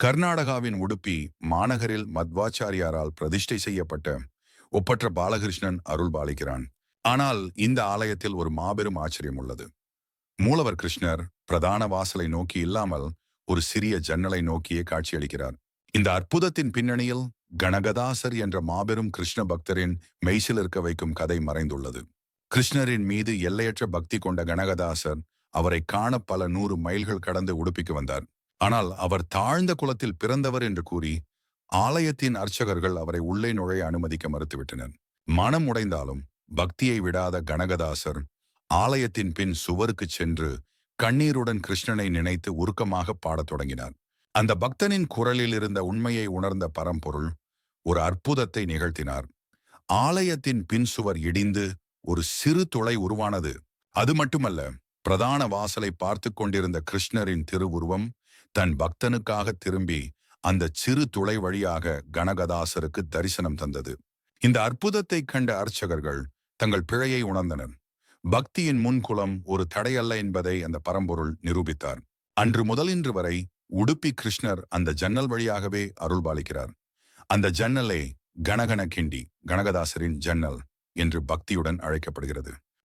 கர்நாடகாவின் உடுப்பி மாநகரில் மத்வாச்சாரியாரால் பிரதிஷ்டை செய்யப்பட்ட ஒப்பற்ற பாலகிருஷ்ணன் அருள் பாலிக்கிறான் ஆனால் இந்த ஆலயத்தில் ஒரு மாபெரும் ஆச்சரியம் உள்ளது. மூலவர் கிருஷ்ணர் பிரதான வாசலை நோக்கி இல்லாமல் ஒரு சிறிய ஜன்னலை நோக்கியே காட்சியளிக்கிறார். இந்த அற்புதத்தின் பின்னணியில் கணகதாசர் என்ற மாபெரும் கிருஷ்ண பக்தரின் மெய்சில் இருக்க வைக்கும் கதை மறைந்துள்ளது. கிருஷ்ணரின் மீது எல்லையற்ற பக்தி கொண்ட கணகதாசர் அவரை காண பல நூறு மைல்கள் கடந்து உடுப்பிக்கு வந்தார். ஆனால் அவர் தாழ்ந்த குலத்தில் பிறந்தவர் என்று கூறி ஆலயத்தின் அர்ச்சகர்கள் அவரை உள்ளே நுழைய அனுமதிக்க மறுத்துவிட்டனர். மனம் உடைந்தாலும் பக்தியை விடாத கனகதாசர் ஆலயத்தின் பின் சுவருக்கு சென்று கண்ணீருடன் கிருஷ்ணனை நினைத்து உருக்கமாக பாடத் தொடங்கினார். அந்த பக்தனின் குரலில் இருந்த உண்மையை உணர்ந்த பரம்பொருள் ஒரு அற்புதத்தை நிகழ்த்தினார். ஆலயத்தின் பின் சுவர் இடிந்து ஒரு சிறு துளை உருவானது. அது மட்டுமல்ல பிரதான வாசலை பார்த்து கொண்டிருந்த கிருஷ்ணரின் திருவுருவம் தன் பக்தனுக்காக திரும்பி அந்த சிறு துளை வழியாக கனகதாசருக்கு தரிசனம் தந்தது. இந்த அற்புதத்தை கண்ட அர்ச்சகர்கள் தங்கள் பிழையை உணர்ந்தனர். பக்தியின் முன்குலம் ஒரு தடையல்ல என்பதை அந்த பரம்பொருள் நிரூபித்தார். அன்று முதல் இன்று வரை உடுப்பி கிருஷ்ணர் அந்த ஜன்னல் வழியாகவே அருள்பாலிக்கிறார் அந்த ஜன்னலே கனகன கிண்டி கனகதாசரின் ஜன்னல் என்று பக்தியுடன் அழைக்கப்படுகிறது.